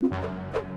you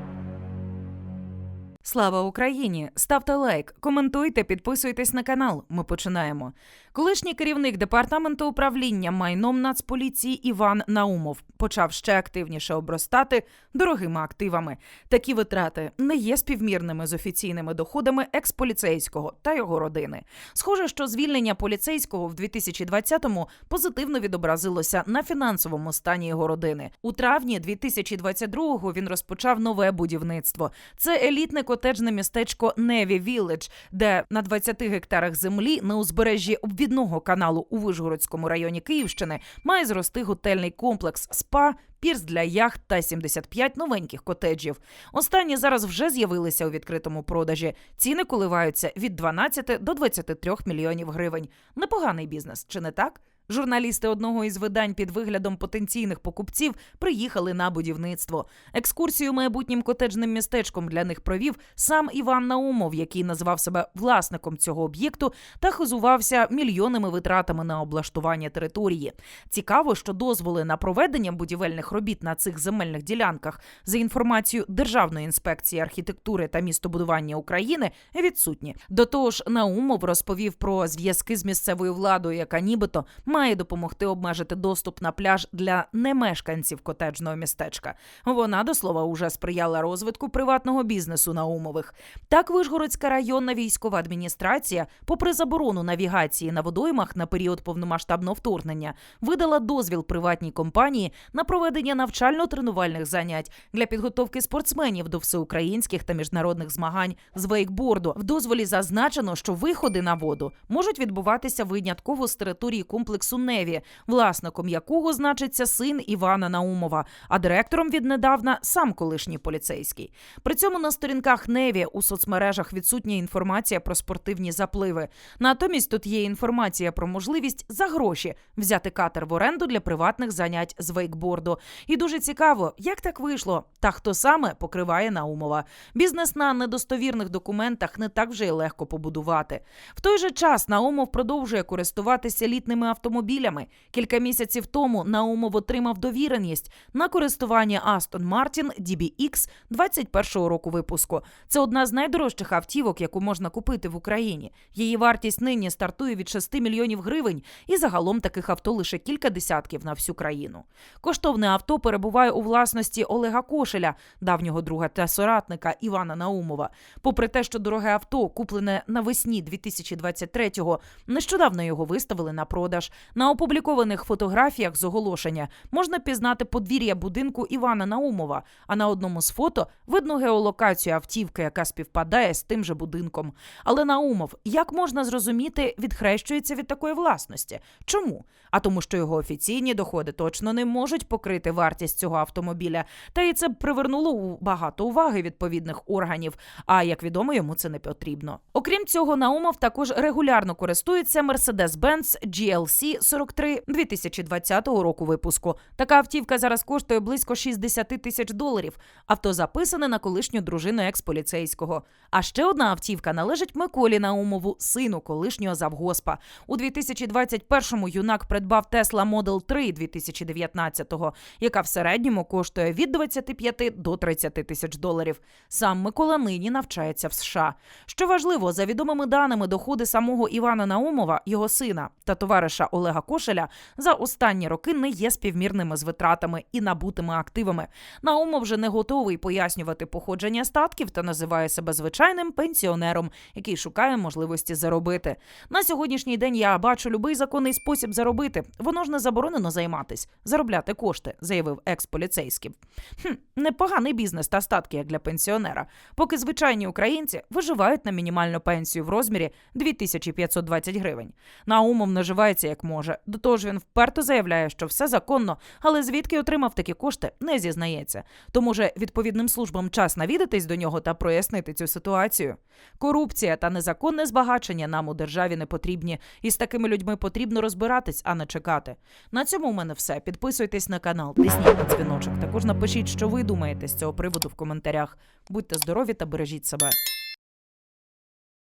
Слава Україні! Ставте лайк, коментуйте, підписуйтесь на канал. Ми починаємо. Колишній керівник департаменту управління майном Нацполіції Іван Наумов почав ще активніше обростати дорогими активами. Такі витрати не є співмірними з офіційними доходами експоліцейського та його родини. Схоже, що звільнення поліцейського в 2020-му позитивно відобразилося на фінансовому стані його родини. У травні 2022-го він розпочав нове будівництво. Це елітне котеджне містечко Неві Вілледж, де на 20 гектарах землі на узбережжі обвідного каналу у Вишгородському районі Київщини має зрости готельний комплекс СПА. Пірс для яхт та 75 новеньких котеджів. Останні зараз вже з'явилися у відкритому продажі. Ціни коливаються від 12 до 23 мільйонів гривень. Непоганий бізнес, чи не так? Журналісти одного із видань під виглядом потенційних покупців приїхали на будівництво. Екскурсію майбутнім котеджним містечком для них провів сам Іван Наумов, який назвав себе власником цього об'єкту та хизувався мільйонними витратами на облаштування території. Цікаво, що дозволи на проведення будівельних робіт на цих земельних ділянках за інформацією Державної інспекції архітектури та містобудування України відсутні. До того ж, Наумов розповів про зв'язки з місцевою владою, яка нібито має допомогти обмежити доступ на пляж для немешканців котеджного містечка. Вона до слова уже сприяла розвитку приватного бізнесу Наумових. Так, Вишгородська районна військова адміністрація, попри заборону навігації на водоймах на період повномасштабного вторгнення, видала дозвіл приватній компанії на проведення навчально-тренувальних занять для підготовки спортсменів до всеукраїнських та міжнародних змагань з вейкборду. В дозволі зазначено, що виходи на воду можуть відбуватися винятково з території комплексу Неві, власником якого значиться син Івана Наумова, а директором віднедавна сам колишній поліцейський. При цьому на сторінках Неві у соцмережах відсутня інформація про спортивні запливи. Натомість тут є інформація про можливість за гроші взяти катер в оренду для приватних занять з вейкборду. І дуже цікаво, як так вийшло, та хто саме покриває Наумова. Бізнес на недостовірних документах не так вже й легко побудувати. В той же час Наумов продовжує користуватися літними автомобілями. Кілька місяців тому Наумов отримав довіреність на користування Aston Martin DBX 21-го року випуску. Це одна з найдорожчих автівок, яку можна купити в Україні. Її вартість нині стартує від 6 мільйонів гривень, і загалом таких авто лише кілька десятків на всю країну. Коштовне авто перебуває у власності Олега Кошеля, давнього друга та соратника Івана Наумова. Попри те, що дороге авто, куплене навесні 2023-го, нещодавно його виставили на продаж. На опублікованих фотографіях з оголошення можна пізнати подвір'я будинку Івана Наумова, а на одному з фото видно геолокацію автівки, яка співпадає з тим же будинком. Але Наумов, як можна зрозуміти, відхрещується від такої власності. Чому? А тому, що його офіційні доходи точно не можуть покрити вартість цього автомобіля. Та і це б привернуло багато уваги відповідних органів. А як відомо, йому це не потрібно. Окрім цього, Наумов також регулярно користується Mercedes-Benz GLC 43 2020 року випуску. Така автівка зараз коштує близько 60 тисяч доларів. Авто записане на колишню дружину екс-поліцейського. А ще одна автівка належить Миколі Наумову, сину колишнього завгоспа. У 2021-му юнак придбав Tesla Model 3 2019-го, яка в середньому коштує від 25 до 30 тисяч доларів. Сам Микола нині навчається в США. Що важливо, за відомими даними, доходи самого Івана Наумова, його сина та товариша Олега Кошеля за останні роки не є співмірними з витратами і набутими активами. Наумов вже не готовий пояснювати походження статків та називає себе звичайним пенсіонером, який шукає можливості заробити. На сьогоднішній день я бачу любий законний спосіб заробити. Воно ж не заборонено займатись, заробляти кошти, заявив екс-поліцейський. Хм, непоганий бізнес та статки як для пенсіонера. Поки звичайні українці виживають на мінімальну пенсію в розмірі 2520 гривень. Наумов наживається як може. До того ж, він вперто заявляє, що все законно, але звідки отримав такі кошти, не зізнається. Тому же відповідним службам час навідатись до нього та прояснити цю ситуацію. Корупція та незаконне збагачення нам у державі не потрібні, і з такими людьми потрібно розбиратись, а не чекати. На цьому у мене все. Підписуйтесь на канал, тисніть на дзвіночок. Також напишіть, що ви думаєте з цього приводу в коментарях. Будьте здорові та бережіть себе.